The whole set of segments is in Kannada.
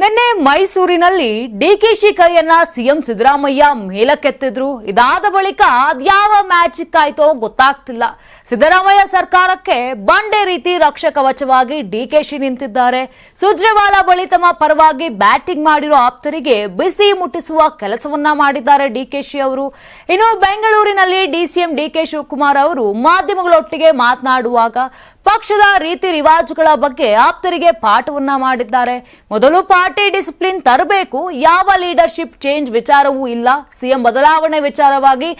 ನಿನ್ನೆ ಮೈಸೂರಿನಲ್ಲಿ ಡಿಕೆಶಿ ಕೈಯನ್ನ ಸಿಎಂ ಸಿದ್ದರಾಮಯ್ಯ ಮೇಲಕ್ಕೆತ್ತಿದ್ರು. ಇದಾದ ಬಳಿಕ ಅದ್ಯಾವ ಮ್ಯಾಜಿಕ್ ಆಯ್ತೋ ಗೊತ್ತಾಗ್ತಿಲ್ಲ. ಸಿದ್ದರಾಮಯ್ಯ ಸರ್ಕಾರಕ್ಕೆ ಬಂಡೆ ರೀತಿ ರಕ್ಷ ಕವಚವಾಗಿ ಡಿಕೆಶಿ ನಿಂತಿದ್ದಾರೆ. ಸುಜ್ರೇವಾಲಾ ಬಳಿ ತಮ್ಮ ಪರವಾಗಿ ಬ್ಯಾಟಿಂಗ್ ಮಾಡಿರೋ ಆಪ್ತರಿಗೆ ಬಿಸಿ ಮುಟ್ಟಿಸುವ ಕೆಲಸವನ್ನ ಮಾಡಿದ್ದಾರೆ ಡಿಕೆಶಿ ಅವರು. ಇನ್ನು ಬೆಂಗಳೂರಿನಲ್ಲಿ ಡಿಸಿಎಂ ಡಿಕೆ ಶಿವಕುಮಾರ್ ಅವರು ಮಾಧ್ಯಮಗಳೊಟ್ಟಿಗೆ ಮಾತನಾಡುವಾಗ ಪಕ್ಷದ ರೀತಿ ರಿವಾಜುಗಳ ಬಗ್ಗೆ ಆಪ್ತರಿಗೆ ಪಾಠವನ್ನ ಮಾಡಿದ್ದಾರೆ. ಮೊದಲು ಪಾರ್ಟಿ ಡಿಸಿಪ್ಲಿನ್ ತರಬೇಕು, ಯಾವ ಲೀಡರ್ಶಿಪ್ ಚೇಂಜ್ ವಿಚಾರವೂ ಇಲ್ಲ. ಸಿಎಂ ಬದಲಾವಣೆ ವಿಚಾರವಾಗಿ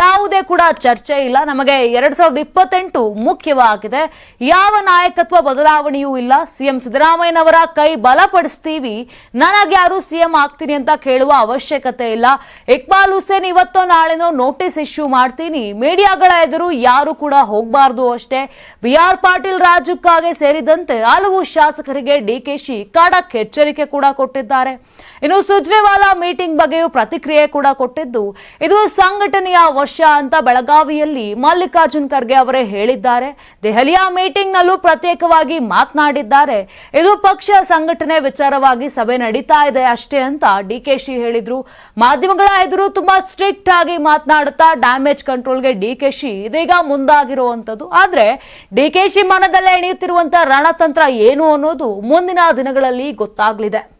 ಯಾವುದೇ ಕೂಡ ಚರ್ಚೆ ಇಲ್ಲ. ನಮಗೆ ಎರಡ್ ಸಾವಿರದ ಇಪ್ಪತ್ತೆಂಟು ಮುಖ್ಯವಾಗಿದೆ. ಯಾವ ನಾಯಕತ್ವ ಬದಲಾವಣೆಯೂ ಇಲ್ಲ. ಸಿಎಂ ಸಿದ್ದರಾಮಯ್ಯನವರ ಕೈ ಬಲಪಡಿಸ್ತೀವಿ. ನನಗ್ಯಾರು ಸಿಎಂ ಆಗ್ತೀನಿ ಅಂತ ಕೇಳುವ ಅವಶ್ಯಕತೆ ಇಲ್ಲ. ಇಕ್ಬಾಲ್ ಹುಸೇನ್ ಇವತ್ತೋ ನಾಳೆನೋ ನೋಟಿಸ್ ಇಶ್ಯೂ ಮಾಡ್ತೀನಿ. ಮೀಡಿಯಾಗಳ ಎದುರು ಯಾರು ಕೂಡ ಹೋಗಬಾರ್ದು ಅಷ್ಟೇ. ಬಿ ಆರ್ ಪಾಟೀಲ್ ರಾಜುಕ್ಕಾಗೆ ಸೇರಿದಂತೆ ಹಲವು ಶಾಸಕರಿಗೆ ಡಿಕೆಶಿ ಖಡಕ್ ಎಚ್ಚರಿಕೆ ಕೂಡ ಕೊಟ್ಟಿದ್ದಾರೆ. ಇನ್ನು ಸುಜ್ರೇವಾಲಾ ಮೀಟಿಂಗ್ ಬಗ್ಗೆಯೂ ಪ್ರತಿಕ್ರಿಯೆ ಕೂಡ ಕೊಟ್ಟಿದ್ದು. ಇದು ಸಂಘಟನೆಯ ವರ್ಷ ಅಂತ ಬೆಳಗಾವಿಯಲ್ಲಿ ಮಲ್ಲಿಕಾರ್ಜುನ್ ಖರ್ಗೆ ಅವರೇ ಹೇಳಿದ್ದಾರೆ. ದೆಹಲಿಯ ಮೀಟಿಂಗ್ ನಲ್ಲೂ ಪ್ರತ್ಯೇಕವಾಗಿ ಮಾತನಾಡಿದ್ದಾರೆ. ಇದು ಪಕ್ಷ ಸಂಘಟನೆ ವಿಚಾರವಾಗಿ ಸಭೆ ನಡೀತಾ ಇದೆ ಅಷ್ಟೇ ಅಂತ ಡಿಕೆಶಿ ಹೇಳಿದ್ರು. ಮಾಧ್ಯಮಗಳ ಎದುರು ತುಂಬಾ ಸ್ಟ್ರಿಕ್ಟ್ ಆಗಿ ಮಾತನಾಡುತ್ತಾ ಡ್ಯಾಮೇಜ್ ಕಂಟ್ರೋಲ್ಗೆ ಡಿಕೆಶಿ ಇದೀಗ ಮುಂದಾಗಿರುವಂತದ್ದು ಆದ್ರೆ ಡಿಕೆಶಿ ಮನದಲ್ಲೇ ಎಣೆಯುತ್ತಿರುವಂತಹ ರಣತಂತ್ರ ಏನು ಅನ್ನೋದು ಮುಂದಿನ ದಿನಗಳಲ್ಲಿ ಗೊತ್ತಾಗ್ಲಿದೆ.